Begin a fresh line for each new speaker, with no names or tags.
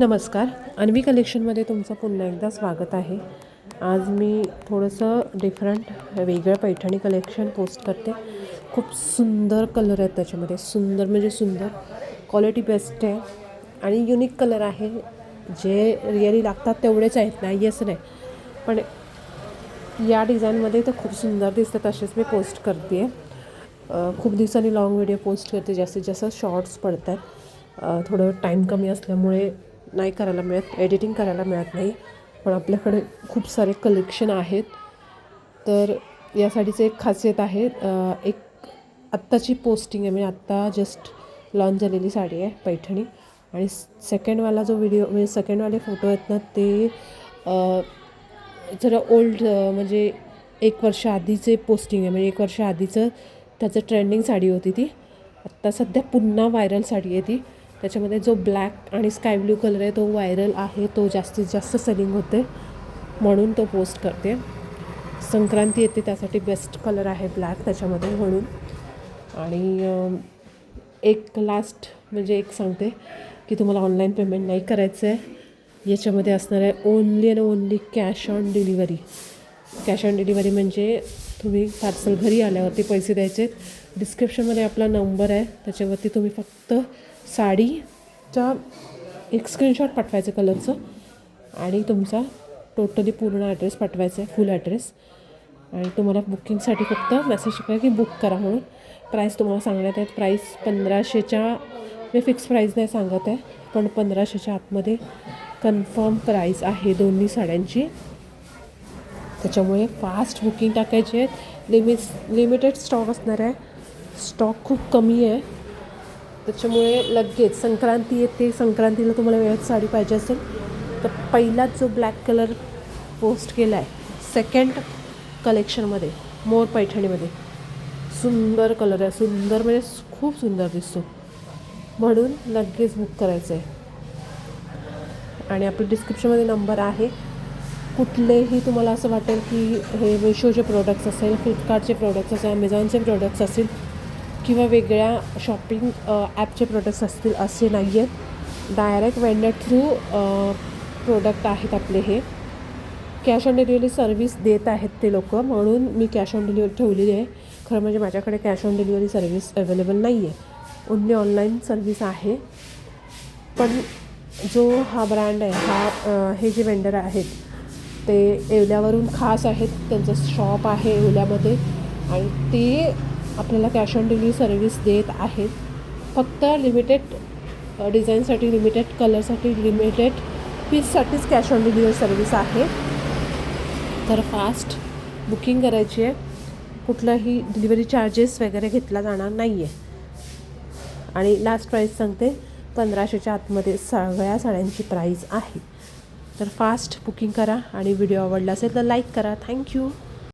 नमस्कार. अन्वी कलेक्शनमध्ये तुमचं पुन्हा एकदा स्वागत आहे. आज मी थोडंसं डिफरंट वेगळं पैठणी कलेक्शन पोस्ट करते. खूप सुंदर कलर आहेत त्याच्यामध्ये. सुंदर म्हणजे सुंदर. क्वालिटी बेस्ट आहे. आणि युनिक कलर आहे. जे रिअली लागतात तेवढेच आहेत नाही असं नाही. पण या डिझाईनमध्ये तर खूप सुंदर दिसतात तसेच मी पोस्ट करते आहे खूप दिवसांनी लॉंग व्हिडिओ पोस्ट करते. जास्तीत जास्त शॉर्ट्स पडतात थोडं टाईम कमी असल्यामुळे नाही करायला मिळत एडिटिंग करायला मिळत नाही. पण आपल्याकडे खूप सारे कलेक्शन आहेत. तर या साडीचं एक खासियत आहे एक आत्ताची पोस्टिंग आहे. म्हणजे आत्ता जस्ट लॉन्च झालेली साडी आहे पैठणी. आणि सेकंडवाला जो व्हिडिओ म्हणजे सेकंडवाले फोटो आहेत ना ते जरा ओल्ड म्हणजे एक वर्ष आधीचे पोस्टिंग आहे. म्हणजे एक वर्ष आधीचं त्याचं ट्रेंडिंग साडी होती ती. आत्ता सध्या पुन्हा व्हायरल साडी आहे ती. त्याच्यामध्ये जो ब्लॅक आणि स्काय ब्ल्यू कलर आहे तो व्हायरल आहे तो जास्तीत जास्त सेलिंग होते म्हणून तो पोस्ट करते. संक्रांती येते त्यासाठी बेस्ट कलर आहे ब्लॅक त्याच्यामध्ये म्हणून. आणि एक लास्ट म्हणजे एक सांगते की तुम्हाला ऑनलाईन पेमेंट नाही करायचं आहे याच्यामध्ये असणार आहे only and only cash on delivery cash on delivery म्हणजे तुम्ही पार्सल घरी आल्यावरती पैसे द्यायचे. डिस्क्रिप्शनमध्ये आपला नंबर आहे त्याच्यावरती तुम्ही फक्त साडीचा एक स्क्रीनशॉट पाठवायचं कलरचं आणि तुमचा टोटली पूर्ण ॲड्रेस पाठवायचा आहे फुल ॲड्रेस आणि तुम्हाला बुकिंगसाठी फक्त मेसेज करा की बुक करा म्हणून. प्राईस तुम्हाला सांगण्यात आहेत. प्राईस पंधराशेच्या मी फिक्स प्राईस नाही सांगत आहे पण पंधराशेच्या आतमध्ये कन्फर्म प्राईस आहे दोन्ही साड्यांची. त्याच्यामुळे फास्ट बुकिंग टाकायची आहे लिमिट लिमिटेड स्टॉक असणार आहे. स्टॉक खूप कमी आहे. त्याच्यामुळे लगेच संक्रांती येते. संक्रांतीला तुम्हाला वेळेत साडी पाहिजे असेल तर पहिलाच जो ब्लॅक कलर पोस्ट केला आहे सेकंड कलेक्शनमध्ये मोर पैठणीमध्ये सुंदर कलर आहे. सुंदर म्हणजे खूप सुंदर दिसतो. म्हणून लगेच बुक करायचं आहे आणि आपल्या डिस्क्रिप्शनमध्ये नंबर आहे. कुठलेही तुम्हाला असं वाटेल की हे मिशोचे प्रोडक्ट्स असेल फ्लिपकार्टचे प्रोडक्ट्स असेल अमेझॉनचे प्रोडक्ट्स असतील किंवा वेगळ्या शॉपिंग ॲपचे प्रोडक्ट्स असतील असे नाही आहेत. डायरेक्ट वेंडर थ्रू प्रोडक्ट आहेत आपले हे. कॅश ऑन डिलिव्हरी सर्व्हिस देत आहेत ते लोक म्हणून मी कॅश ऑन डिलिव्हरी ठेवलेली आहे. खरं म्हणजे माझ्याकडे cash on delivery service available नाही आहे ओन्ली ऑनलाईन सर्व्हिस आहे. पण जो हा ब्रँड आहे हा हे जे वेंडर आहेत ते येवल्यावरून खास आहेत. त्यांचं शॉप आहे येवल्यामध्ये आणि ते आपल्याला कॅश ऑन डिलिव्हरी सर्व्हिस देत आहेत. फक्त लिमिटेड डिझाईनसाठी लिमिटेड कलरसाठी लिमिटेड पीससाठीच कॅश ऑन डिलिव्हरी सर्व्हिस आहे. तर फास्ट बुकिंग करायची आहे. कुठलाही डिलिव्हरी चार्जेस वगैरे घेतला जाणार नाही आहे आणि लास्ट प्राईस सांगते पंधराशेच्या आतमध्ये सगळ्या साड्यांची प्राईस आहे. तर फास्ट बुकिंग करा आणि व्हिडिओ आवडला असेल तर लाईक करा. थँक्यू